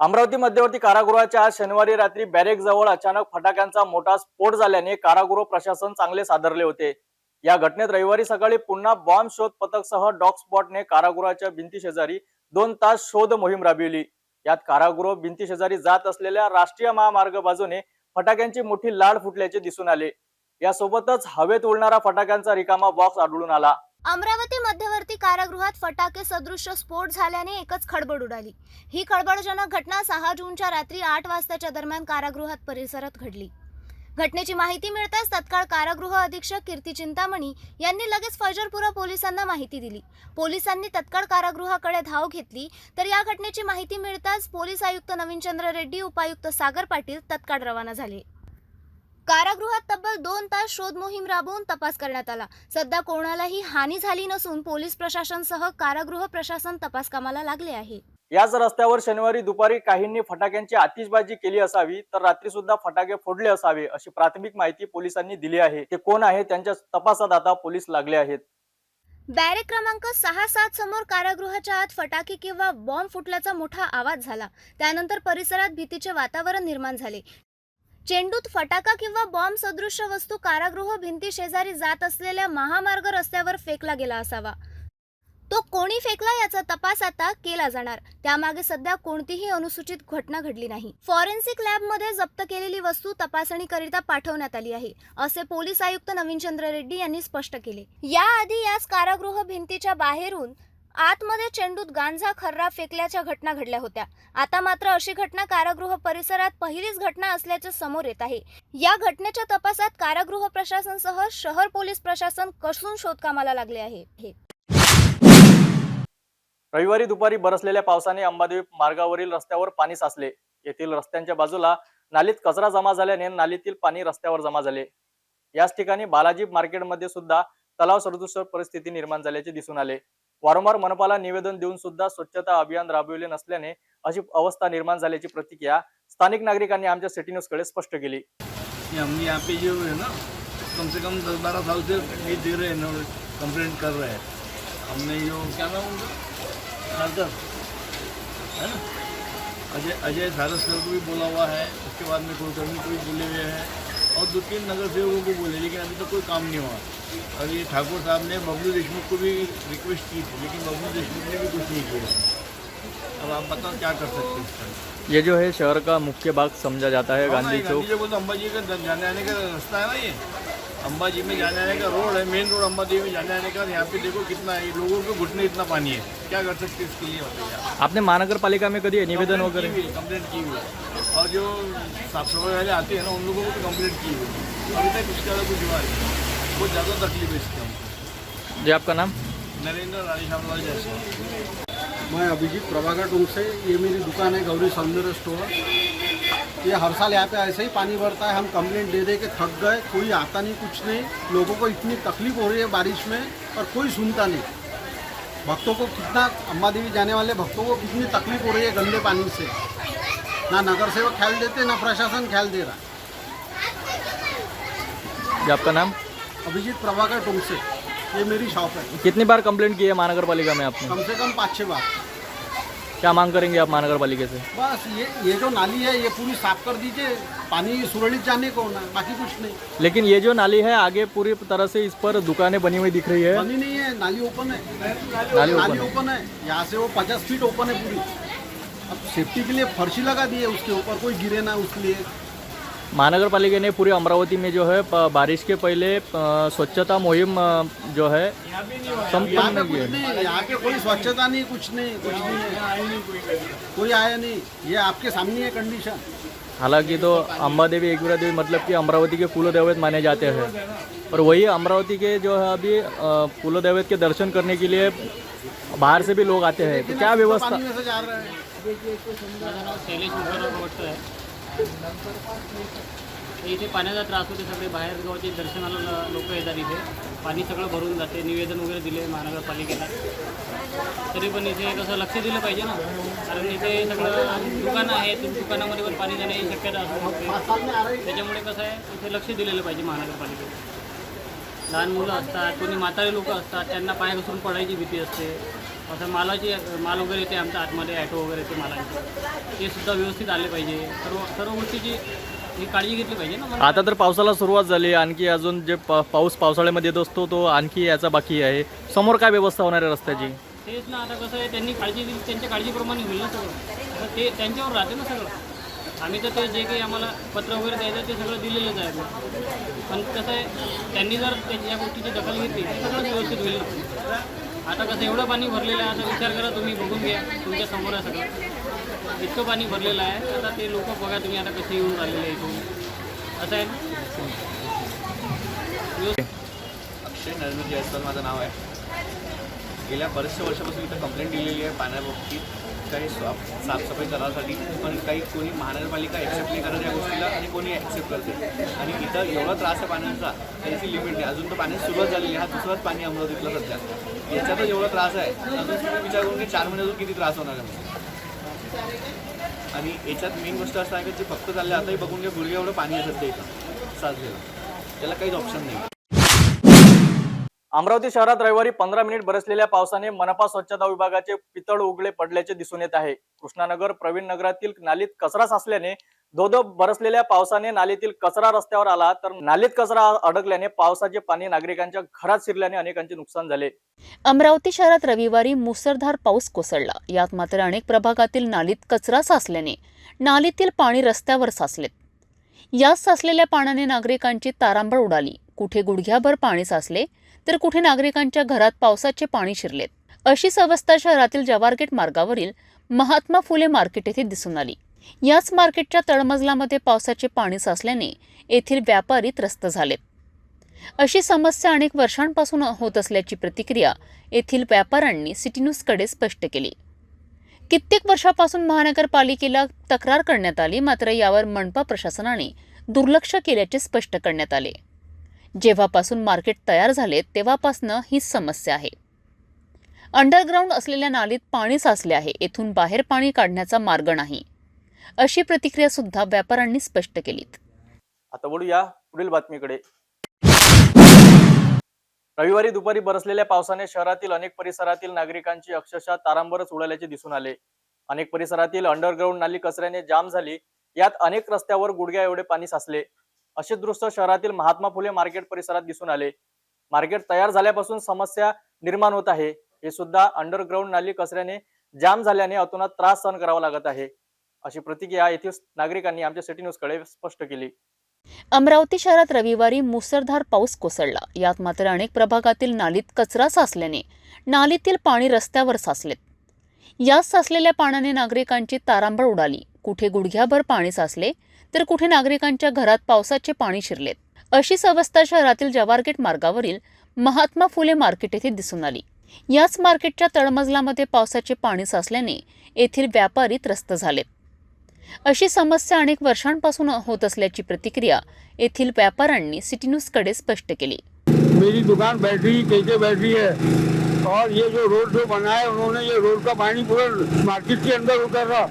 अमरावती मध्यवर्ती कारागृहाच्या आज शनिवारी रात्री बॅरेक जवळ अचानक फटाक्यांचा मोठा स्फोट झाल्याने कारागृह प्रशासन चांगले सादरले होते. या घटनेत रविवारी सकाळी पुन्हा बॉम्ब शोध पथकसह डॉग स्पॉटने कारागृहाच्या भिंती शेजारी दोन तास शोध मोहीम राबविली. यात कारागृह भिंती शेजारी जात असलेल्या राष्ट्रीय महामार्ग बाजूने फटाक्यांची मोठी लाड फुटल्याचे दिसून आले. यासोबतच हवेत उडणारा फटाक्यांचा रिकामा बॉक्स आढळून आला. अमरावती मध्यवर्ती कारागृहात फटाके सदृश्य स्फोट झाल्याने एकच खळबळ उडाली. ही खळबळजनक घटना सहा जूनच्या रात्री आठ वाजताच्या दरम्यान कारागृहात परिसरात घडली. घटनेची माहिती मिळताच तत्काळ कारागृह अधीक्षक कीर्ती चिंतामणी यांनी लगेच फजरपुरा पोलिसांना माहिती दिली. पोलिसांनी तत्काळ कारागृहाकडे धाव घेतली तर या घटनेची माहिती मिळताच पोलीस आयुक्त नवीनचंद्र रेड्डी उपायुक्त सागर पाटील तत्काळ रवाना झाले. कारागृहात तब्बल दोन तास शोध मोहीम राबवून तपास करण्यात आला. सध्या कोणालाही हानी झाली नसून पोलीस प्रशासनसह कारागृह प्रशासन तपास कामाला लागले आहे. याच रस्त्यावर शनिवारी दुपारी काहींनी फटाक्यांची आतिषबाजी केली असावी तर रात्री सुद्धा फटाके फोडले असावे अशी प्राथमिक माहिती पोलिसांनी दिली आहे. ते कोण आहे त्यांच्या तपासात आता पोलीस लागले आहेत. बॅरेक क्रमांक सहा सात समोर कारागृहाच्या आत फटाके किंवा बॉम्ब फुटल्याचा मोठा आवाज झाला. त्यानंतर परिसरात भीतीचे वातावरण निर्माण झाले. चेंडूत फटाका किंवा बॉम्ब सदृश्य वस्तू कारागृह भिंती शेजारी जात असलेल्या महामार्ग रस्त्यावर फेकला गेला असावा. तो कोणी फेकला याचा तपास आता केला जाणार. त्यामागे सध्या कोणतीही अनुसूचित घटना घडली नाही. फॉरेन्सिक लॅबमध्ये जप्त केलेली वस्तू तपासणीकरिता पाठवण्यात आली आहे असे पोलीस आयुक्त नवीनचंद्र रेड्डी यांनी स्पष्ट केले. याआधी याच कारागृह भिंतीच्या बाहेरून आतमध्ये चेंडूत गांजा खर्रा फेकल्याच्या घटना घडल्या होत्या. आता मात्र अशी घटना कारागृह परिसरात पहिलीच घटना असल्याचे समोर येत आहे. या घटनेच्या तपासात कारागृह प्रशासनसह शहर पोलीस प्रशासन कसून शोधकामाला लागले आहे? रविवारी दुपारी बरसलेल्या पावसाने अंबादेवी मार्गावरील रस्त्यावर पाणी साचले. येथील रस्त्यांच्या बाजूला नालीत कचरा जमा झाल्याने नालीतील पाणी रस्त्यावर जमा झाले. याच ठिकाणी बालाजी मार्केटमध्ये सुद्धा तलाव सदृश परिस्थिती निर्माण झाल्याचे दिसून आले. वारंवार मनपाला निवेदन देऊन सुद्धा स्वच्छता अभियान राबविले नसल्याने अशी अवस्था निर्माण झाल्याची प्रतिक्रिया स्थानिक नागरिकांनी आमच्या सिटी न्यूजकडे स्पष्ट केली. हम यहाँ पे जो है ना कम से कम दस बारह साल से ये दे रहे हैं ना कंप्लेंट कर रहे हैं. हमने जो क्या नाम उनका? है ना? अजय अजय सारस सर को भी बोला हुआ है उसके बाद में कुलकर्णी को भी बोले हुए हैं. और दो तीन नगर सेवकों को बोले लेकिन अभी तक तो कोई काम नहीं हुआ। और ये ठाकुर साहब ने बबलू देशमुख को भी रिक्वेस्ट की थी लेकिन बबलू देशमुख ने भी कुछ नहीं किया। अब आप बताओ क्या कर सकते हैं ये जो है शहर का मुख्य बाग समझा जाता है हाँ, गांधी चौक। अंबाजी का जाने आने का रास्ता है ना ये। अंबाजी में जाने आने का रोड है मेन रोड अंबादेवी में जाने आने का यहाँ पे देखो कितना है लोगों के घुटने इतना पानी है। क्या कर सकते हैं इसके लिए बताइए आपने महानगर पालिका में कभी निवेदन वगैरह? कंप्लेंट की हुई। है और जो साफ सफाई वाले आते हैं ना उन लोगों को भी कंप्लेंट की हुई। है अभी तक उसका कुछ हुआ नहीं। बहुत ज़्यादा तकलीफ है इसके हमको जी आपका नाम? नरेंद्र जैसा। मैं अभिजीत प्रभाकर टूंग से ये मेरी दुकान है गौरी सौंदर्य स्टोर ये हर साल यहाँ पे ऐसे ही पानी भरता है हम कंप्लेंट दे दे के थक गए कोई आता नहीं कुछ नहीं। लोगों को इतनी तकलीफ़ हो रही है बारिश में और कोई सुनता नहीं। भक्तों को कितना अम्बा देवी जाने वाले भक्तों को कितनी तकलीफ़ हो रही है गंदे पानी से। ना नगर सेवक ख्याल देते ना प्रशासन ख्याल दे रहा। आपका नाम? अभिजीत प्रभाकर टूंग से। ये मेरी शॉप है। कितनी बार कंप्लेंट की है महानगर पालिका में आपने? कम से कम पाँच छः बार। क्या मांग करेंगे आप महानगर पालिका से? बस ये ये जो नाली है ये पूरी साफ़ कर दीजिए। पानी सुरक्षित जाने को ना बाकी कुछ नहीं। लेकिन ये जो नाली है आगे पूरी तरह से इस पर दुकानें बनी हुई दिख रही है। बनी नहीं है नाली ओपन है। नाली है। ओपन है। यहाँ से वो पचास फीट ओपन है पूरी। अब सेफ्टी के लिए फर्शी लगा दी है उसके ऊपर कोई गिरे ना उसके लिए। महानगर पालिका ने पूरी अमरावती में जो है बारिश के पहले स्वच्छता मुहिम जो है संपन्न की है। यहाँ पे कोई स्वच्छता नहीं कुछ नहीं कुछ नहीं कोई आया नहीं। ये आपके सामने है कंडीशन हालाँकि तो अम्बा देवी एकविरा देवी मतलब कि अमरावती के कुल देवत माने जाते हैं। और वही अमरावती के जो है अभी अ, कुल देवत के दर्शन करने के लिए बाहर से भी लोग आते हैं। तो क्या व्यवस्था इथे पाण्याचा त्रास होते सगळे बाहेर गावचे दर्शनाला लोक येतात इथे. पाणी सगळं भरून जाते निवेदन वगैरे दिले महानगरपालिकेला. तरी पण इथे कसं लक्ष दिलं पाहिजे ना. कारण इथे सगळं दुकानं आहेत दुकानामध्ये पण पाणी जाण्याची शक्यता त्याच्यामुळे कसं आहे इथे लक्ष दिलेलं पाहिजे महानगरपालिकेला. लहान मुलं असतात कोणी म्हातारे लोक असतात त्यांना पाय घसरून पडायची भीती असते. असं मालाची माल वगैरे येते आमच्या आतमध्ये ॲटो वगैरे येते मालांचे. ते सुद्धा व्यवस्थित आले पाहिजे. सर्व सर्व गोष्टीची ही काळजी घेतली पाहिजे ना आता तर पावसाला सुरुवात झाली. आणखी अजून जे पा- पाऊस पावसाळ्यामध्ये येत असतो तो आणखी याचा बाकी आहे. समोर काय व्यवस्था होणार आहे रस्त्याची? तेच ना. आता कसं आहे त्यांनी काळजी दिली त्यांच्या काळजीप्रमाणे होईल ना सगळं. ते त्यांच्यावर राहते ना सगळं. आम्ही तर ते जे काही आम्हाला पत्र वगैरे द्यायचं ते सगळं दिलेलंच आहे. पण कसं आहे त्यांनी जर त्या- गोष्टीची दखल घेतली तर सगळं व्यवस्थित होईल ना. आता कसं एवढं पाणी भरलेलं आहे आता विचार करा तुम्ही बघून घ्या. तुमच्यासमोर आहे सगळं. इतकं पाणी भरलेलं आहे आता ते लोक बघा तुम्ही आता कसे येऊन राहिलेले आहे इथून असं आहे अक्षय नरेंद्र जयस्वाल माझं नाव आहे. गेल्या बऱ्याचशा वर्षापासून इथं कंप्लेंट दिलेली आहे पाण्याबाबतीत. काही साफ साफसफाई करायसाठी पण काही कोणी महानगरपालिका ॲक्सेप्ट नाही करत या गोष्टीला आणि कोणी ॲक्सेप्ट करते. आणि इथं एवढा त्रास आहे पाण्याचा त्याची लिमिट नाही. अजून तर पाण्याची सुरुवात झालेली आहे. हा दुसराच पाणी अमरावतीतला सध्या. याच्यातच एवढा त्रास आहे. अजून तुम्ही विचार करून की चार महिन्यातून किती त्रास होणार आहे. आणि याच्यात मेन गोष्ट असं आहे की जे फक्त चालले आताही बघून घ्या गुडघे एवढं पाणी आहे सध्या इथं. साचलेलं. त्याला काहीच ऑप्शन नाही. अमरावती शहरात रविवारी पंधरा मिनिट बरसलेल्या पावसाने मनपा स्वच्छता विभागाचे पितळ उघडे पडल्याचे दिसून येत आहे. कृष्णानगर प्रवीण नगरातील नालीत कचरा साचल्याने धोधो बरसलेल्या पावसाने नालीतील कचरा रस्त्यावर आला तर नालीत कचरा अडकल्याने पावसाचे पाणी नागरिकांच्या घरात शिरल्याने अनेकांचे नुकसान झाले. अमरावती शहरात रविवारी मुसळधार पाऊस कोसळला. यात मात्र अनेक प्रभागातील नालीत कचरा साचल्याने नालीतील पाणी रस्त्यावर साचले. याच साचलेल्या पाण्याने नागरिकांची तारांबळ उडाली. कुठे गुडघ्याभर पाणी साचले तर कुठे नागरिकांच्या घरात पावसाचे पाणी शिरलेत. अशीच अवस्था शहरातील जवारगेट मार्गावरील महात्मा फुले मार्केट येथे दिसून आली. याच मार्केटच्या तळमजलामध्ये पावसाचे पाणी साचल्याने येथील व्यापारी त्रस्त झालेत. अशी समस्या अनेक वर्षांपासून होत असल्याची प्रतिक्रिया येथील व्यापाऱ्यांनी सिटी न्यूजकडे स्पष्ट केली. कित्येक वर्षापासून महानगरपालिकेला तक्रार करण्यात आली मात्र यावर मनपा प्रशासनाने दुर्लक्ष केल्याचे स्पष्ट करण्यात आले. जेव्हापासून मार्केट तयार झाले तेव्हापासनं ही समस्या आहे. अंडरग्राऊंड असलेल्या नालीत पाणी साचले आहे येथून बाहेर पाणी काढण्याचा मार्ग नाही. अशी प्रतिक्रिया सुद्धा व्यापाऱ्यांनी स्पष्ट केलीत. आता वळूया पुढील बातमीकडे. रविवारी दुपारी बरसलेल्या पावसाने शहरातील अनेक परिसरातील नागरिकांची अक्षरशः तारांबरच उडाल्याचे दिसून आले. अनेक परिसरातील अंडरग्राऊंड नाली कचऱ्याने जाम झाली यात अनेक रस्त्यावर गुडघ्या एवढे पाणी साचले. असे दृश्य शहरातील महात्मा फुले मार्केट परिसरात दिसून आले. मार्केट तयार झाल्यापासून समस्या निर्माण होत आहे. हे सुद्धा अंडरग्राऊंड नाली कचऱ्याने जाम झाल्याने अतोनात त्रास सहन करावा लागत आहे. अशी प्रतिक्रिया येथील नागरिकांनी आमच्या सिटी न्यूजकडे स्पष्ट केली. अमरावती शहरात रविवारी मुसळधार पाऊस कोसळला. यात मात्र अनेक प्रभागातील नालीत कचरा साचल्याने नालीतील पाणी रस्त्यावर साचलेत. यात साचलेल्या पाण्याने नागरिकांची तारांबळ उडाली. कुठे गुडघ्याभर पाणी साचले तर कुठे नागरिकांच्या घरात पावसाचे पाणी शिरलेत. अशीच अवस्था शहरातील जवारगेट मार्गावरील महात्मा फुले मार्केट येथे दिसून आली. याच मार्केटच्या तळमजलामध्ये पावसाचे पाणी साचल्याने येथील व्यापारी त्रस्त झालेत. अशी समस्या अनेक वर्षांपासून होत असल्याची प्रतिक्रिया येथील व्यापाऱ्यांनी सिटी न्यूजकडे स्पष्ट केली. मेरी दुकान बैटरी कैसे बैटरी है? और ये जो रोड जो बना है उन्होंने ये रोड का पानी पूरा मार्केट के अंदर उतर रहा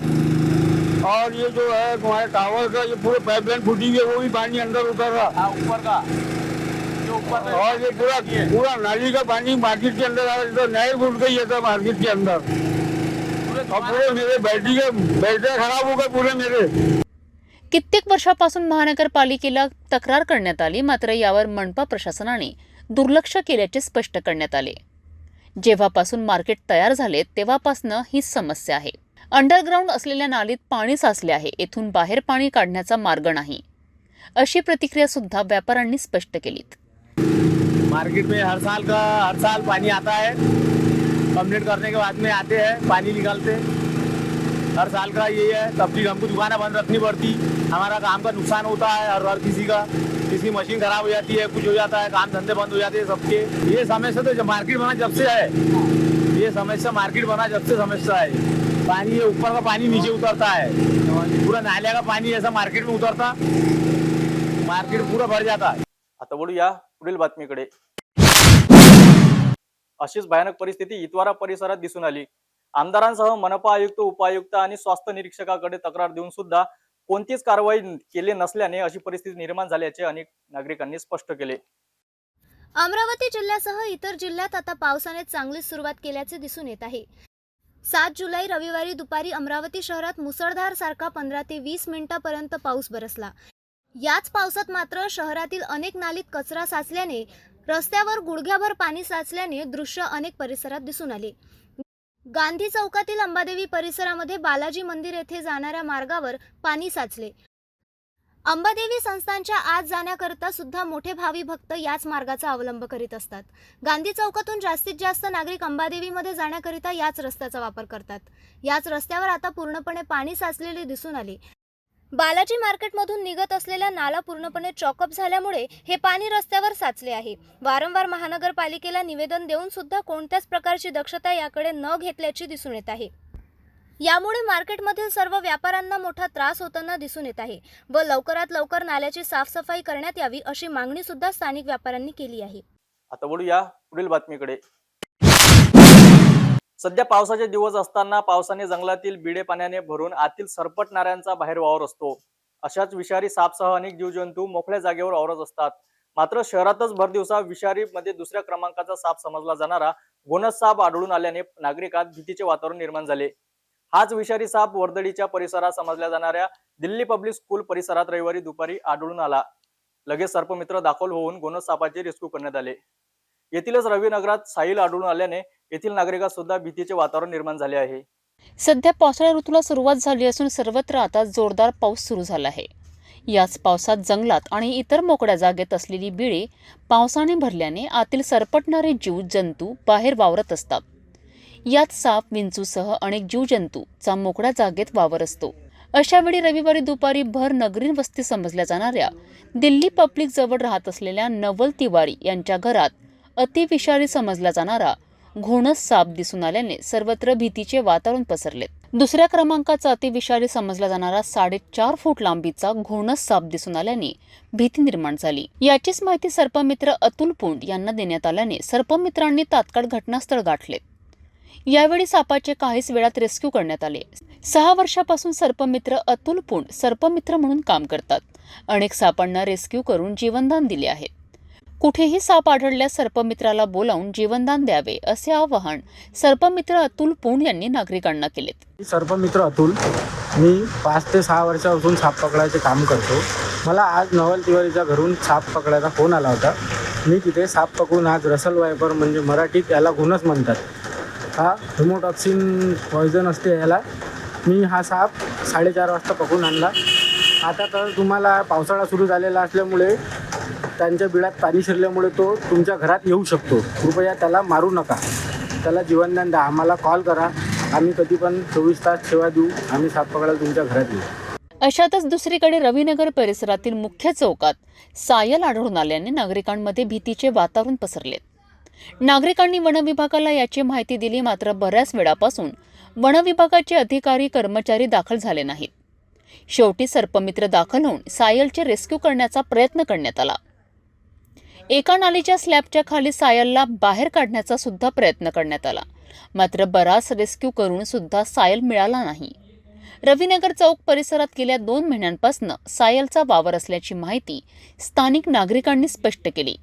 और ये जो है तुम्हारे टावर का ये पूरे पाइपलाइन फूटी हुई है वो भी पानी अंदर उतर रहा। ऊपर का। जो ऊपर और ये पूरा पूरा नाली का पानी मार्केट के अंदर आ रहा है तो नहर फूट गई है था मार्केट के अंदर। और पूरे मेरे बैटरी के बैटरी खराब हो गए पूरे मेरे। कित्येक वर्षापासून महानगरपालिकेला तक्रार करण्यात आली मात्र यावर मनपा प्रशासनाने दुर्लक्ष केल्याचे स्पष्ट करण्यात आले. जेव्हापासून मार्केट तयार झाले तेव्हापासनं हीच समस्या आहे. अंडरग्राऊंड असलेल्या नालीत पाणी साचले आहे. येथून बाहेर पाणी काढण्याचा मार्ग नाही. अशी प्रतिक्रिया सुद्धा व्यापाऱ्यांनी स्पष्ट केलीत. मार्केट में हर साल का हर साल पानी आता है कंप्लीट करने के बाद में आते हैं पानी निकालते. हर साल का यही है तब हमको दुकानें बंद रखनी पड़ती. हमारा काम का नुकसान होता है हर हर किसी का. किसी मशीन खराब हो जाती है कुछ हो जाता है काम धंधे बंद हो जाते हैं सबके. ये समस्या तो जब मार्केट बना जब से है. ये समस्या मार्केट बना जब से समस्या है पानी ये ऊपर का पानी नीचे उतरता है पूरा नाले का पानी ऐसा मार्केट में उतरता. मार्केट पूरा भर जाता. है आता वळूया पुढील बातमीकडे. अशीच भयानक परिस्थिती इतवारा परिसरात दिसून आली. आमदारांसह मनपा आयुक्त उपायुक्त आणि स्वास्थ्य निरीक्षकाकडे तक्रार देऊन सुद्धा कोणतीच कारवाई केली नसल्याने अशी परिस्थिती निर्माण झाल्याचे अनेक नागरिकांनी स्पष्ट केले. अमरावती जिल्ह्यासह इतर जिल्ह्यात आता पावसाने चांगली सुरुवात केल्याचे दिसून येत आहे. सात जुलै रविवारी दुपारी अमरावती शहरात मुसळधार सारखा पंधरा ते वीस मिनिटापर्यंत पाऊस बरसला. याच पावसात मात्र शहरातील अनेक नालीत कचरा साचल्याने रस्त्यावर गुडघ्याभर पाणी साचल्याने दृश्य अनेक परिसरात दिसून आले. गांधी चौकातील अंबादेवी परिसरामध्ये बालाजी मंदिर येथे जाणाऱ्या मार्गावर पाणी साचले. अंबादेवी संस्थांच्या आत जाण्याकरता सुद्धा मोठे भावी भक्त याच मार्गाचा अवलंब करीत असतात. गांधी चौकातून जास्तीत जास्त नागरिक अंबादेवीमध्ये जाण्याकरिता याच रस्त्याचा वापर करतात. याच रस्त्यावर आता पूर्णपणे पाणी साचलेले दिसून आले. बालाजी मार्केटमधून निघत असलेला नाला पूर्णपणे चॉकअप झाल्यामुळे हे पाणी रस्त्यावर साचले आहे. वारंवार महानगरपालिकेला निवेदन देऊन सुद्धा कोणत्याच प्रकारची दक्षता याकडे न घेतल्याची दिसून येत आहे. यामुळे मार्केटमधील सर्व व्यापाऱ्यांना मोठा त्रास होताना दिसून येत आहे व लवकरात लवकर नाल्याची साफसफाई करण्यात यावी अशी मागणी सुद्धा स्थानिक व्यापाऱ्यांनी केली आहे. आता वळूया पुढील बातमीकडे. सध्या पावसाचे दिवस असताना पावसाने जंगलातील बिडे पाण्याने भरून आतील सरपटणाऱ्यांचा बाहेर वावर असतो. अशाच विषारी सापसह अनेक जीवजंतू मोकळ्या जागेवर वावरत असतात. मात्र शहरातच भर दिवसा विषारी मध्ये दुसऱ्या क्रमांकाचा साप समजला जाणारा गोनस साप आढळून आल्याने नागरिकात भीतीचे वातावरण निर्माण झाले. हाच विषारी साप वर्दळीच्या परिसरात समजल्या जाणाऱ्या दिल्ली पब्लिक स्कूल परिसरात रविवारी दुपारी आढळून आला. लगेच सर्पमित्र दाखल होऊन गोनस सापाचे रेस्क्यू करण्यात आले. येथीलच रवीनगरात साहिल आढळून आल्याने येथील नागरिकात सुद्धा भीतीचे वातावरण निर्माण झाले आहे. सध्या पावसाळ्या ऋतूला सुरुवात झाली असून सर्वत्र आता जोरदार पाऊस सुरू झाला आहे. याच पावसात जंगलात आणि इतर मोकळ्या जागेत असलेली बिळे पावसाने भरल्याने आतील सरपटणारे जीव जंतू बाहेर वावरत असतात. यात साप विंचूसह अनेक जीवजंतूचा मोकळ्या जागेत वावर असतो. अशावेळी रविवारी दुपारी भर नगरीन वस्ती समजल्या जाणाऱ्या दिल्ली पब्लिक जवळ राहत असलेल्या नवल तिवारी यांच्या घरात अतिविषारी समजला जाणारा घोणस साप दिसून आल्याने सर्वत्र भीतीचे वातावरण पसरले. दुसऱ्या क्रमांकाचा अतिविषारी समजला जाणारा साडेचार फूट लांबीचा घोणस साप दिसून आल्याने भीती निर्माण झाली. याचीच माहिती सर्पमित्र अतुल पुंड यांना देण्यात आल्याने सर्पमित्रांनी तात्काळ घटनास्थळ गाठले. यावेळी सापाचे काहीच वेळात रेस्क्यू करण्यात आले. सहा वर्षापासून सर्पमित्र अतुल पुंड सर्पमित्र म्हणून काम करतात. अनेक सापांना रेस्क्यू करून जीवनदान दिले आहे. कुठेही साप आढळल्यास सर्पमित्राला बोलावून जीवनदान द्यावे असे आवाहन सर्पमित्र अतुल पुंड यांनी नागरिकांना केलेत. सर्पमित्र अतुल. मी पाच ते सहा वर्षापासून साप पकडायचे काम करतो. मला आज नवल तिवारीच्या घरून साप पकडायचा फोन आला होता. मी तिथे साप पकडून आज रसल वायपर म्हणजे मराठीत याला गुणच म्हणतात. हा हिमोटॉक्सिन पॉयझन असते याला. मी हा साप साडेचार वाजता पकडून आणला. आता तर तुम्हाला पावसाळा सुरू झालेला असल्यामुळे त्यांच्या बिळात पाणी शिरल्यामुळे तो तुमच्या घरात येऊ शकतो. कृपया त्याला मारू नका. त्याला जीवनदान द्या. आम्हाला कॉल करा. आम्ही कधी पण चोवीस तास सेवा देऊ. आम्ही साप पकडायला तुमच्या घरात येऊ. अशातच दुसरीकडे रवीनगर परिसरातील मुख्य चौकात सायल आढळून आल्याने नागरिकांमध्ये भीतीचे वातावरण पसरले. नागरिकांनी वनविभागाला याची माहिती दिली मात्र बऱ्याच वेळापासून वनविभागाचे अधिकारी कर्मचारी दाखल झाले नाहीत. शेवटी सर्पमित्र दाखल होऊन सायलचे रेस्क्यू करण्याचा प्रयत्न करण्यात आला. एका नालीच्या स्लॅबच्या खाली सायलला बाहेर काढण्याचा सुद्धा प्रयत्न करण्यात आला. मात्र बराच रेस्क्यू करून सुद्धा सायल मिळाला नाही. रविनगर चौक परिसरात गेल्या दोन महिन्यांपासून सायलचा वावर असल्याची माहिती स्थानिक नागरिकांनी स्पष्ट केली.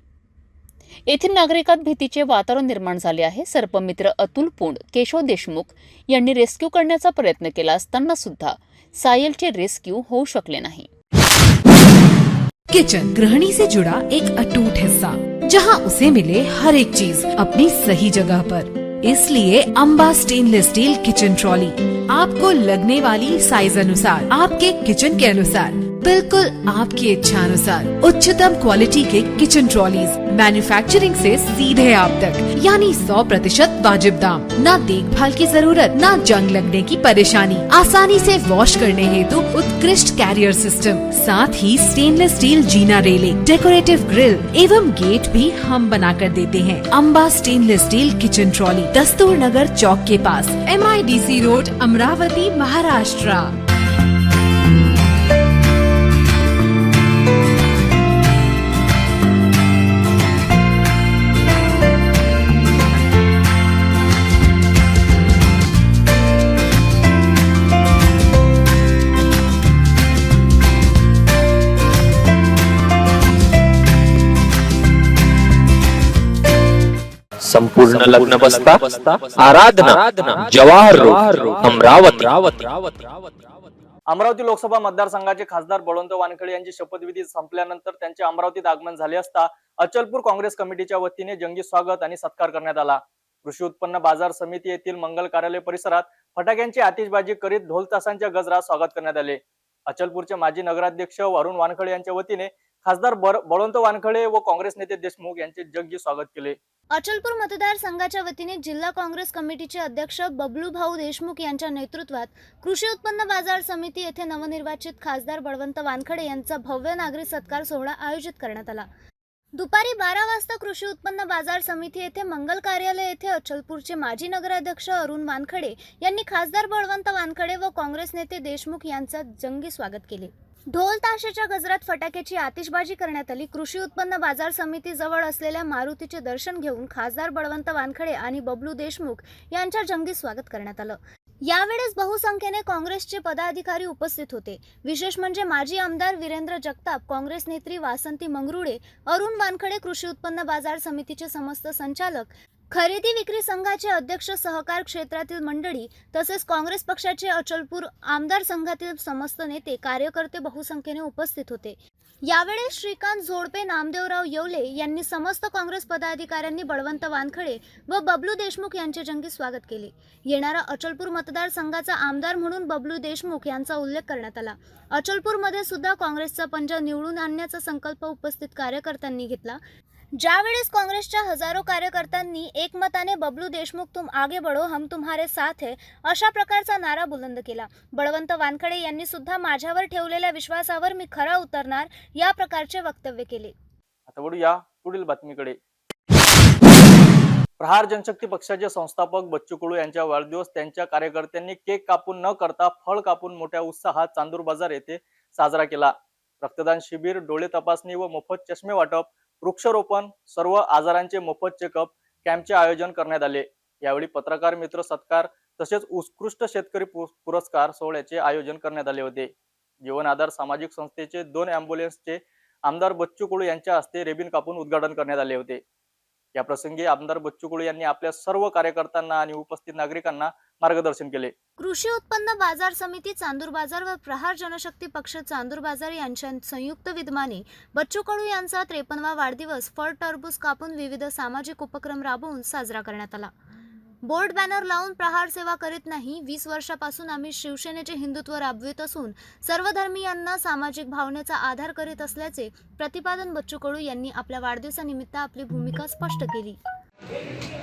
येथील नागरिकात भीतीचे वातावरण निर्माण झाले आहे. सर्पमित्र अतुल पुंड केशव देशमुख यांनी रेस्क्यू करण्याचा प्रयत्न केला असताना सुद्धा सायलचे रेस्क्यू होऊ शकले नाही. किचन गृहिणी से जुड़ा एक अटूट हिस्सा जहां उसे मिले हर एक चीज अपनी सही जगह पर। इसलिए Amba stainless steel kitchen trolley आपको लगने वाली साइज़ अनुसार, आपके किचन के अनुसार, बिल्कुल आपकी इच्छा अनुसार उच्चतम क्वालिटी के किचन ट्रॉलीज मैन्युफैक्चरिंग से सीधे आप तक, यानी 100 प्रतिशत वाजिब दाम। न देखभाल की ज़रूरत, न जंग लगने की परेशानी। आसानी से वॉश करने हेतु उत्कृष्ट कैरियर सिस्टम साथ ही स्टेनलेस स्टील जीना रेलिंग डेकोरेटिव ग्रिल एवं गेट भी हम बना कर देते हैं। Amba stainless steel kitchen trolley Dastur Nagar Chowk के पास एम रोड अमरावती महाराष्ट्र। संपूर्ण लग्न बसता? आराधना जवाहर अमरावती. अमरावती. लोकसभा मतदारसंघाचे खासदार बळवंत वानखडे यांची शपथविधी संपल्यानंतर त्यांचे अमरावतीत आगमन झाले असता अचलपूर काँग्रेस कमिटीच्या वतीने जंगी स्वागत आणि सत्कार करण्यात आला. कृषी उत्पन्न बाजार समिती येथील मंगल कार्यालय परिसरात फटाक्यांची आतिषबाजी करीत ढोल तासांच्या गजरात स्वागत करण्यात आले. अचलपूरचे माजी नगराध्यक्ष वरुण वानखडे यांच्या वतीने खासदार बळवंत वानखळे व काँग्रेस नेते देशमुख यांचे जंगी स्वागत केले. अचलपूर मतदारसंघाच्या वतीने जिल्हा काँग्रेस कमिटीचे अध्यक्ष बबलू भाऊ देशमुख यांच्या नेतृत्वात कृषी उत्पन्न बाजार समिती येथे नवनिर्वाचित खासदार बळवंत वानखडे यांचा भव्य नागरी सत्कार सोहळा आयोजित करण्यात आला. दुपारी बारा वाजता कृषी उत्पन्न बाजार समिती येथे मंगल कार्यालय येथे अचलपूरचे माजी नगराध्यक्ष अरुण वानखडे यांनी खासदार बळवंत वानखडे व काँग्रेस नेते देशमुख यांचा जंगी स्वागत केले. ढोल ताशाच्या गजरात फटाक्याची आतिषबाजी करण्यात आली. कृषी उत्पन्न बाजार समिती जवळ असलेल्या मारुतीचे दर्शन घेऊन खासदार बळवंत वानखडे आणि बबलू देशमुख यांच्या जंगी स्वागत करण्यात आलं. यावेळेस बहुसंख्येने काँग्रेसचे पदाधिकारी उपस्थित होते. विशेष म्हणजे माजी आमदार वीरेंद्र जगताप काँग्रेस नेत्री वासंती मंगरुळे अरुण वानखडे कृषी उत्पन्न बाजार समितीचे समस्त संचालक खरेदी विक्री संघाचे अध्यक्ष सहकार क्षेत्रातील मंडळी तसेच काँग्रेस पक्षाचे अचलपूर आमदार संघातील समस्त नेते कार्यकर्ते बहुसंख्येने उपस्थित होते. यावेळी श्रीकांत झोडपे नामदेवराव येवले यांनी समस्त काँग्रेस पदाधिकाऱ्यांनी बळवंत वानखळे व बबलू देशमुख यांचे जंगी स्वागत केले. येणारा अचलपूर मतदारसंघाचा आमदार म्हणून बबलू देशमुख यांचा उल्लेख करण्यात आला. अचलपूरमध्ये सुद्धा काँग्रेसचा पंजा निवडून आणण्याचा संकल्प उपस्थित कार्यकर्त्यांनी घेतला. ज्यावेळेस काँग्रेसच्या हजारो कार्यकर्त्यांनी एकमताने बबलू देशमुख तुम आगे बढो हम तुम्हारे साथ है अशा प्रकारचा नारा बुलंद केला. बळवंत वानखडे यांनी सुद्धा माझ्यावर ठेवलेल्या विश्वासावर मी खरा उतरणार या प्रकारचे वक्तव्य केले. आता वळूया पुढील बातमीकडे. प्रहार जनशक्ती पक्षाचे संस्थापक बच्चू कडू यांच्या वाढदिवस त्यांच्या कार्यकर्त्यांनी केक कापून न करता फळ कापून मोठ्या उत्साहात चांदूर बाजार येथे साजरा केला. रक्तदान शिबिर डोळे तपासणी व मोफत चष्मे वाटप वृक्षारोपण सर्व आजारांचे मोफत चेकअप कॅम्पचे आयोजन करण्यात आले. यावेळी पत्रकार मित्र सत्कार तसेच उत्कृष्ट शेतकरी पुरस्कार सोहळ्याचे आयोजन करण्यात आले होते. जीवन आधार सामाजिक संस्थेचे दोन अँब्युलन्सचे आमदार बच्चू कडू यांच्या हस्ते रेबिन कापून उद्घाटन करण्यात आले होते. या प्रसंगी आमदार बच्चू कडू यांनी आपल्या सर्व कार्यकर्त्यांना आणि उपस्थित नागरिकांना मार्गदर्शन केले. कृषी उत्पन्न बाजार समिती चांदूर बाजार व प्रहार जनशक्ती पक्ष चांदूर बाजार यांच्या संयुक्त विद्यमाने बच्चू कडू यांचा त्रेपन्नवा वाढदिवस फळ टरबूज कापून विविध सामाजिक उपक्रम राबवून साजरा करण्यात आला. बोर्ड बॅनर लावून प्रहार सेवा करीत नाही. वीस वर्षापासून आम्ही शिवसेनेचे हिंदुत्व राबवित असून सर्व धर्मीयांना सामाजिक भावनेचा आधार करीत असल्याचे प्रतिपादन बच्चू कडू यांनी आपल्या वाढदिवसानिमित्त आपली भूमिका स्पष्ट केली.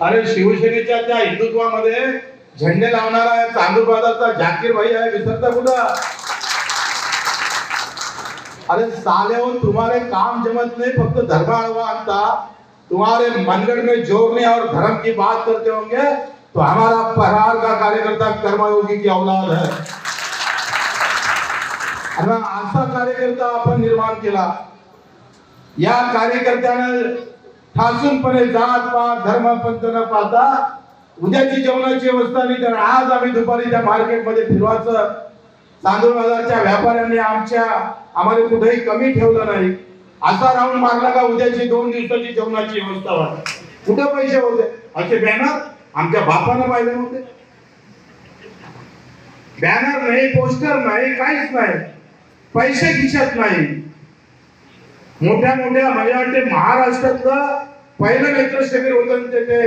अरे शिवसेनेच्या त्या हिंदुत्वामध्ये झेंडे लावणारा आहे चांदूर बाजारचा झाकीर भाई आहे विसरता कुठं? अरे साल्यावर तुम्हारे काम जमत नाही फक्त धर्म अड़वा आणता. तुम्हारे मनगढ़ में जोर नहीं और धर्म की बात करते होंगे. तो हमारा प्रहार का कार्यकर्ता कर्मयोगी की औलाद है? आणि असा कार्यकर्ता आपण निर्माण केला. या कार्यकर्त्यानं ठासूनपणे जात पात धर्म पंथ न पाहता उद्याची जेवणाची व्यवस्था नाही तर आज आम्ही दुपारी त्या मार्केटमध्ये फिरवायचं. तांदूळ बाजारच्या व्यापाऱ्यांनी आमच्या आम्हाला कुठेही कमी ठेवलं नाही. असा राऊंड मारला का उद्याची दोन दिवसाची जेवणाची व्यवस्था व्हावी कुठे पैसे होते? असे बॅनर आमच्या बापानं पाहिले होते बॅनर नाही पोस्टर नाही काहीच नाही. पैसे खिशात नाही. मोठ्या मोठ्या मला वाटते महाराष्ट्रातलं पहिलं नेत्र शिबिर होतं ते ते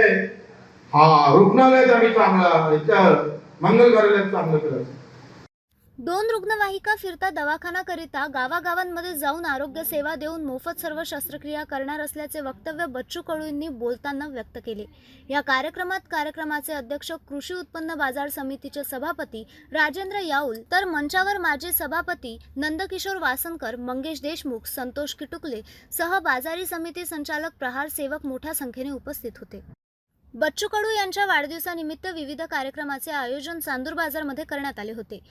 हा रुग्णालयात आम्ही चांगला इथं मंगल कार्यालयात चांगलं करायचं दोन रुग्णवाहिका फिरता दवाखानाकरिता गावागावांमध्ये जाऊन आरोग्य सेवा देऊन मोफत सर्व शस्त्रक्रिया करणार असल्याचे वक्तव्य बच्चू कडूंनी बोलताना व्यक्त केले. या कार्यक्रमात कार्यक्रमाचे अध्यक्ष कृषी उत्पन्न बाजार समितीचे सभापती राजेंद्र याऊल तर मंचावर माजी सभापती नंदकिशोर वासनकर मंगेश देशमुख संतोष किटुकले सह बाजारी समिती संचालक प्रहार सेवक मोठ्या संख्येने उपस्थित होते. बच्चू कडू यांच्या वाढदिवसानिमित्त विविध कार्यक्रमाचे आयोजन चांदूर बाजारमध्ये करण्यात आले होते.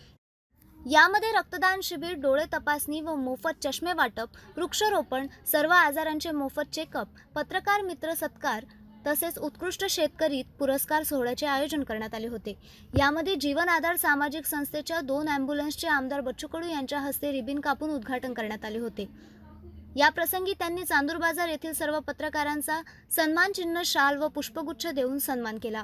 यामध्ये रक्तदान शिबिर डोळे तपासणी व मोफत चष्मे वाटप वृक्षारोपण सर्व आजारांचे मोफत चेकअप पत्रकार मित्र सत्कार तसेच उत्कृष्ट शेतकरी पुरस्कार सोहळ्याचे आयोजन करण्यात आले होते. यामध्ये जीवन आधार सामाजिक संस्थेच्या दोन ॲम्ब्युलन्सचे आमदार बच्चू कडू यांच्या हस्ते रिबिन कापून उद्घाटन करण्यात आले होते. या प्रसंगी त्यांनी चांदूर बाजार येथील सर्व पत्रकारांचा सन्मानचिन्ह शाल व पुष्पगुच्छ देऊन सन्मान केला.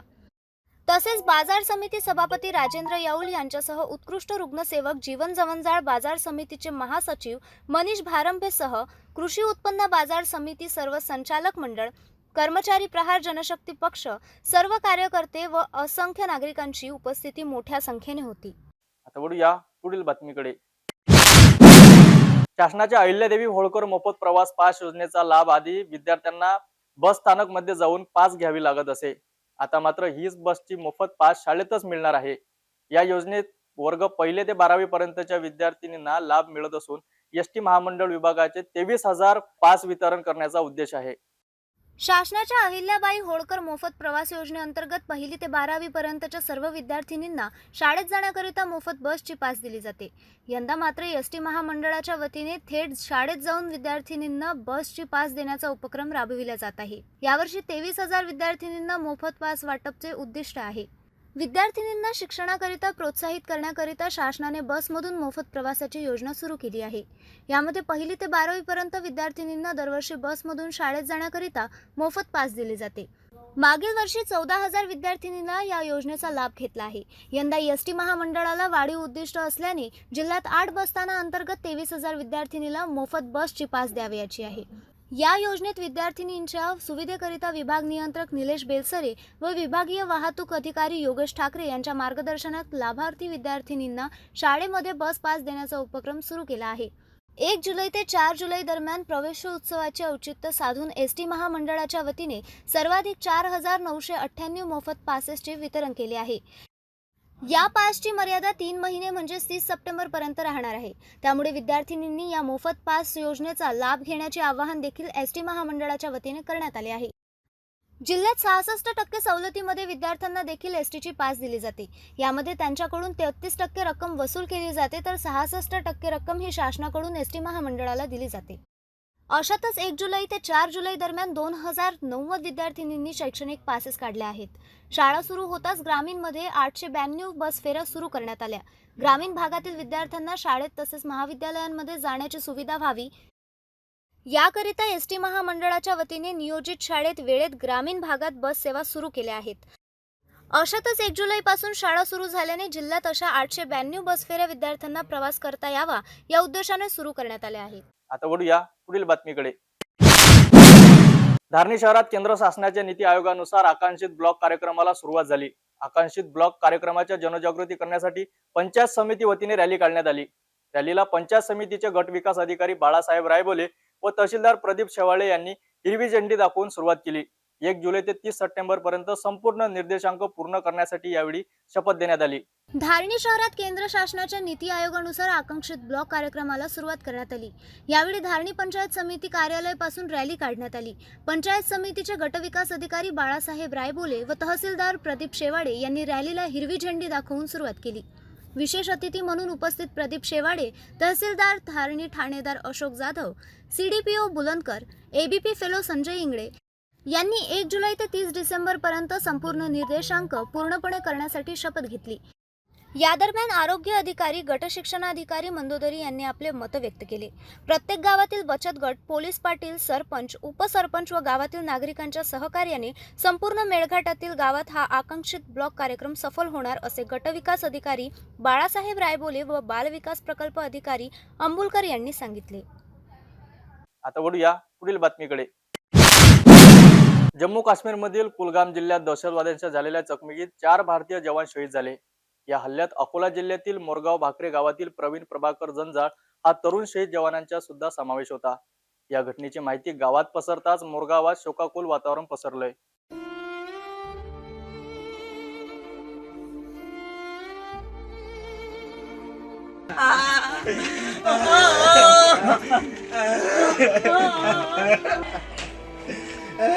तसेच बाजार समिती सभापती राजेंद्र याऊल यांच्यासह उत्कृष्ट रुग्णसेवक जीवन जवंजाळ बाजार समितीचे महासचिव मनीष भारंभेसह कृषी उत्पन्न बाजार समिती सर्व संचालक मंडळ कर्मचारी प्रहार जनशक्ती पक्ष सर्व कार्यकर्ते व असंख्य नागरिकांची उपस्थिती मोठ्या संख्येने होती. आता वळूया पुढील बातमीकडे. शासनाच्या अहिल्यादेवी होळकर मोफत प्रवास पास योजनेचा लाभ आधी विद्यार्थ्यांना बस स्थानकमध्ये जाऊन पास घ्यावी लागत असे. आता मात्र हीच बसची मोफत पास शाळेतच मिळणार आहे. या योजनेत वर्ग पहिले ते बारावी पर्यंतच्या विद्यार्थिनींना लाभ मिळत असून एस टी महामंडळ विभागाचे तेवीस हजार पास वितरण करण्याचा उद्देश आहे. शासनाच्या अहिल्याबाई होळकर मोफत प्रवास योजनेअंतर्गत पहिली ते बारावी पर्यंतच्या सर्व विद्यार्थिनींना शाळेत जाण्याकरिता मोफत बसची पास दिली जाते. यंदा मात्र एस टी महामंडळाच्या वतीने थेट शाळेत जाऊन विद्यार्थिनींना बसची पास देण्याचा उपक्रम राबविला जात आहे. यावर्षी तेवीस हजार विद्यार्थिनींना मोफत पास वाटपचे उद्दिष्ट आहे. विद्यार्थिनींना शिक्षणाकरिता प्रोत्साहित करण्याकरिता शासनाने बसमधून मोफत प्रवासाची योजना सुरू केली आहे. यामध्ये पहिली ते बारावीपर्यंत विद्यार्थिनींना दरवर्षी बसमधून शाळेत जाण्याकरिता मोफत पास दिले जाते. मागील वर्षी चौदा हजार विद्यार्थिनींना या योजनेचा लाभ घेतला आहे. यंदा एस टी महामंडळाला वाढीव उद्दिष्ट असल्याने जिल्ह्यात आठ बसस्थानाअंतर्गत तेवीस हजार विद्यार्थिनीला मोफत बसची पास द्यावयाची आहे. या योजनेत विद्यार्थिनींच्या सुविधेकरिता विभाग नियंत्रक निलेश बेलसरे व विभागीय वाहतूक अधिकारी योगेश ठाकरे यांच्या मार्गदर्शनात लाभार्थी विद्यार्थिनींना शाळेमध्ये बस पास देण्याचा उपक्रम सुरू केला आहे. एक जुलै ते चार जुलै दरम्यान प्रवेशोत्सवाचे औचित्य साधून एस टी महामंडळाच्या वतीने सर्वाधिक चार हजार नऊशे अठ्ठ्याण्णव मोफत पासेसचे वितरण केले आहे. या पासची मर्यादा तीन महिने म्हणजे तीस सप्टेंबर पर्यंत राहणार आहे. त्यामुळे विद्यार्थिनींनी या मोफत पास योजनेचा लाभ घेण्याचे आवाहन देखील एस टी महामंडळाच्या वतीने करण्यात आले आहे. जिल्ह्यात सहासष्ट टक्के सवलतीमध्ये विद्यार्थ्यांना देखील एस टीची पास दिली जाते. यामध्ये त्यांच्याकडून तेहतीस टक्के रक्कम वसूल केली जाते तर सहासष्ट टक्के रक्कम ही शासनाकडून एस टी महामंडळाला दिली जाते. अशातच एक जुलै ते चार जुलै दरम्यान दोन हजार नव्वद विद्यार्थिनींनी शैक्षणिक पासेस काढले आहेत. शाळा सुरू होताच ग्रामीणमध्ये आठशे ब्याण्णव बस फेऱ्या सुरू करण्यात आल्या. ग्रामीण भागातील विद्यार्थ्यांना शाळेत तसेच महाविद्यालयांमध्ये जाण्याची सुविधा व्हावी. याकरिता एस टी महामंडळाच्या वतीने नियोजित शाळेत वेळेत ग्रामीण भागात बस सेवा सुरू केल्या आहेत. अशातच एक जुलैपासून शाळा सुरू झाल्याने जिल्ह्यात अशा आठशे ब्याण्णव बस फेऱ्या विद्यार्थ्यांना प्रवास करता यावा या उद्देशाने सुरू करण्यात आल्या आहेत. आता वळूया पुढील बातमीकडे. धारणी शहरात केंद्र शासनाच्या नीती आयोगानुसार आकांक्षित ब्लॉक कार्यक्रमाला सुरुवात झाली. आकांक्षित ब्लॉक कार्यक्रमाच्या जनजागृती करण्यासाठी पंचायत समिती वतीने रॅली काढण्यात आली. रॅलीला पंचायत समितीचे गट विकास अधिकारी बाळासाहेब रायबोले व तहसीलदार प्रदीप शेवाळे यांनी हिरवी झेंडी दाखवून सुरुवात केली. एक जुलै ते तीस सप्टेंबर पर्यंत संपूर्ण निर्देशांक पूर्ण करण्यासाठी यावेळी शपथ देण्यात आली. धारणी शहरात केंद्र शासनाच्या नीती आयोगानुसार आकांक्षित ब्लॉक कार्यक्रमाला सुरुवात करण्यात आली. यावेळी धारणी पंचायत समिती कार्यालयापासून रॅली काढण्यात आली. पंचायत समितीचे गटविकास अधिकारी बाळासाहेब रायबोले व तहसीलदार प्रदीप शेवाडे यांनी रॅलीला हिरवी झेंडी दाखवून सुरुवात केली. विशेष अतिथी म्हणून उपस्थित प्रदीप शेवाडे तहसीलदार धारणी ठाणेदार Ashok Jadhav CDPO Bulandkar ABP fellow Sanjay Ingale यांनी एक जुलै ते तीस डिसेंबर पर्यंत संपूर्ण निर्देशांक पूर्णपणे करण्यासाठी शपथ घेतली. या दरम्यान आरोग्य अधिकारी गट शिक्षणाधिकारी मंदोदरी यांनी आपले मत व्यक्त केले. प्रत्येक गावातील बचत गट पोलीस पाटील सरपंच उपसरपंच व गावातील नागरिकांच्या सहकार्याने संपूर्ण मेळघाटातील गावात हा आकांक्षित ब्लॉक कार्यक्रम सफल होणार असे गटविकास अधिकारी बाळासाहेब रायबोले व बालविकास प्रकल्प अधिकारी अंबुलकर यांनी सांगितले. आता वळूया पुढील बातमीकडे. जम्मू काश्मीरमधील कुलगाम जिल्ह्यात दहशतवाद्यांच्या झालेल्या चकमकीत चार भारतीय जवान शहीद झाले. या हल्ल्यात अकोला जिल्ह्यातील मोरगाव भाकरे गावातील प्रवीण प्रभाकर जंजाळ हा तरुण शहीद जवानांचा सुद्धा समावेश होता. या घटनेची माहिती गावात पसरताच मोरगावात शोकाकुल वातावरण पसरलंय. जम्मू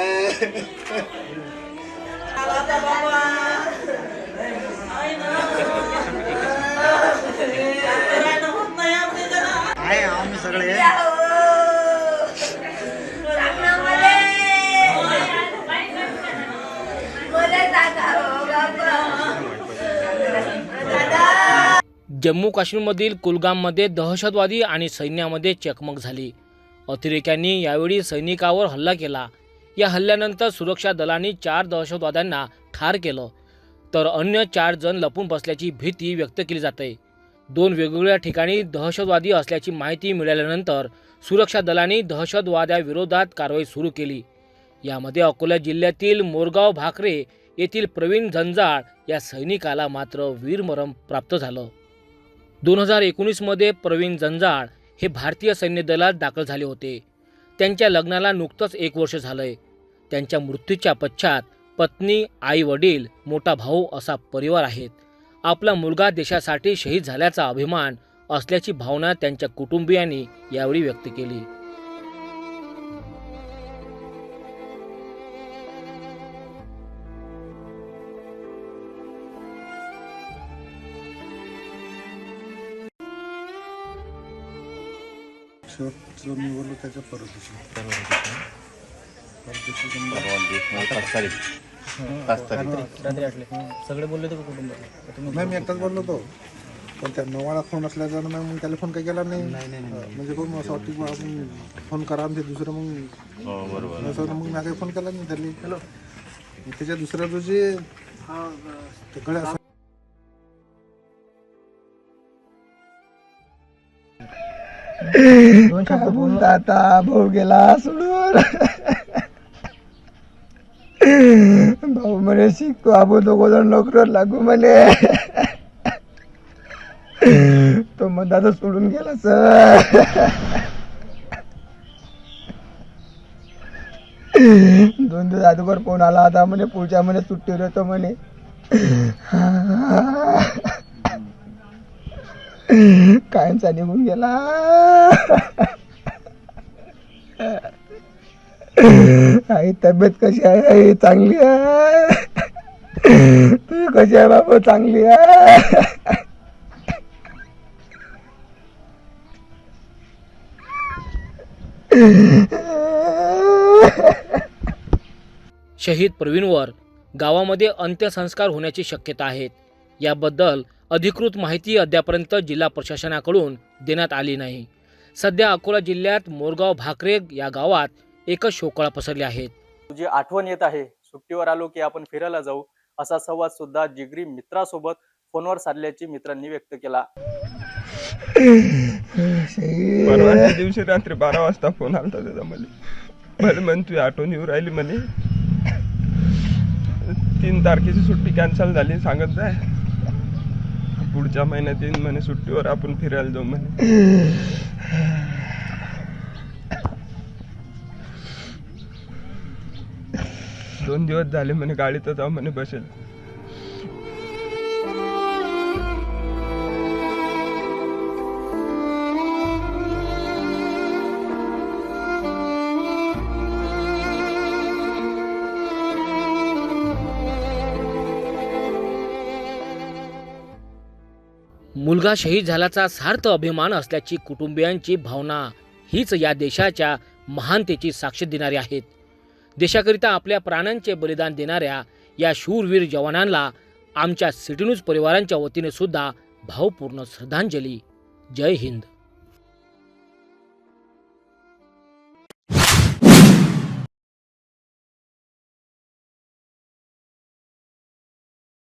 काश्मीरमधील कुलगाममध्ये दहशतवादी आणि सैन्यामध्ये चकमक झाली. अतिरेक्यांनी यावेळी सैनिकावर हल्ला केला. या हल्ल्यानंतर सुरक्षा दलांनी चार दहशतवाद्यांना ठार केलं. तर अन्य चार जण लपून बसल्याची भीती व्यक्त केली जाते. दोन वेगवेगळ्या ठिकाणी दहशतवादी असल्याची माहिती मिळाल्यानंतर सुरक्षा दलांनी दहशतवाद्याविरोधात कारवाई सुरू केली. यामध्ये अकोला जिल्ह्यातील मोरगाव भाकरे येथील प्रवीण झंजाळ या सैनिकाला मात्र वीरमरण प्राप्त झालं. दोन हजार एकोणीसमध्ये प्रवीण झंजाळ हे भारतीय सैन्य दलात दाखल झाले होते. त्यांच्या लग्नाला नुकतंच एक वर्ष झालंय. त्यांच्या मृत्यूच्या पश्चात पत्नी आई वडील मोठा भाऊ असा परिवार आहेत. आपला मुलगा देशासाठी शहीद झाल्याचा अभिमान असल्याची भावना त्यांच्या कुटुंबियांनी यावेळी व्यक्त केली. शेवटचं मी बोललो त्याच्या परत सगळे बोलले तर कुटुंब नाही मी एकटाच बोललो होतो. पण त्या नवाळा फोन असल्याचा मग त्याला फोन काही केला नाही. म्हणजे बघ मग असं वाटतं की बा आपण फोन करा आणि ते दुसरं मग असं मग मी काही फोन केला नाही त्याला त्याच्या दुसऱ्या दिवशी तिकडे असं दोन शब्द आता भाऊ गेला सोडून. भाऊ म्हणे शिकतो आपण दोघं जण नोकरीवर लागू म्हणे. तो मधात सोडून गेला सर. दोन दिवस अगोदर फोन आला होता म्हणे पुढच्या म्हणे सुट्टीवर येतो म्हणे. कायमचा निघून गेला. आई तब्येत कशी आहे? आई चांगली आहे? तू कशी आहे बाबा? चांगली आहे? शहीद प्रवीणवर गावामध्ये अंत्यसंस्कार होण्याची शक्यता आहेत याबद्दल अधिकृत माहिती अद्यापर्यंत जिल्हा प्रशासनाकडून देण्यात आली नाही. सध्या अकोला जिल्ह्यात मोरगाव भाकरे या गावात एकच शोकळा पसरले आहेत. तुझी आठवण येत आहे सुट्टीवर आलो की आपण फिरायला जाऊ असा संवाद सुद्धा जिगरी मित्रासोबत फोनवर साधल्याची मित्रांनी व्यक्त केला. परवाच्या दिवशी रात्री बारा वाजता फोन आला त्याचा मला. मला म्हण तुझी आठवण येऊ राहिली म्हणे. तीन तारखेची सुट्टी कॅन्सल झाली सांगत जाय पुढच्या महिन्यात येईन म्हणे सुट्टीवर आपण फिरायला जाऊ म्हणे. दोन दिवस झाले म्हणे गाडीत जाऊ म्हणे बसेल. मुलगा शहीद झाल्याचा सार्थ अभिमान असल्याची कुटुंबियांची भावना हीच या देशाच्या महानतेची साक्ष देणारी आहेत. देशाकरिता आपल्या प्राणांचे बलिदान देणाऱ्या या शूरवीर जवानांना आमच्या सिटी न्यूज परिवारांच्या वतीने सुद्धा भावपूर्ण श्रद्धांजली. जय हिंद.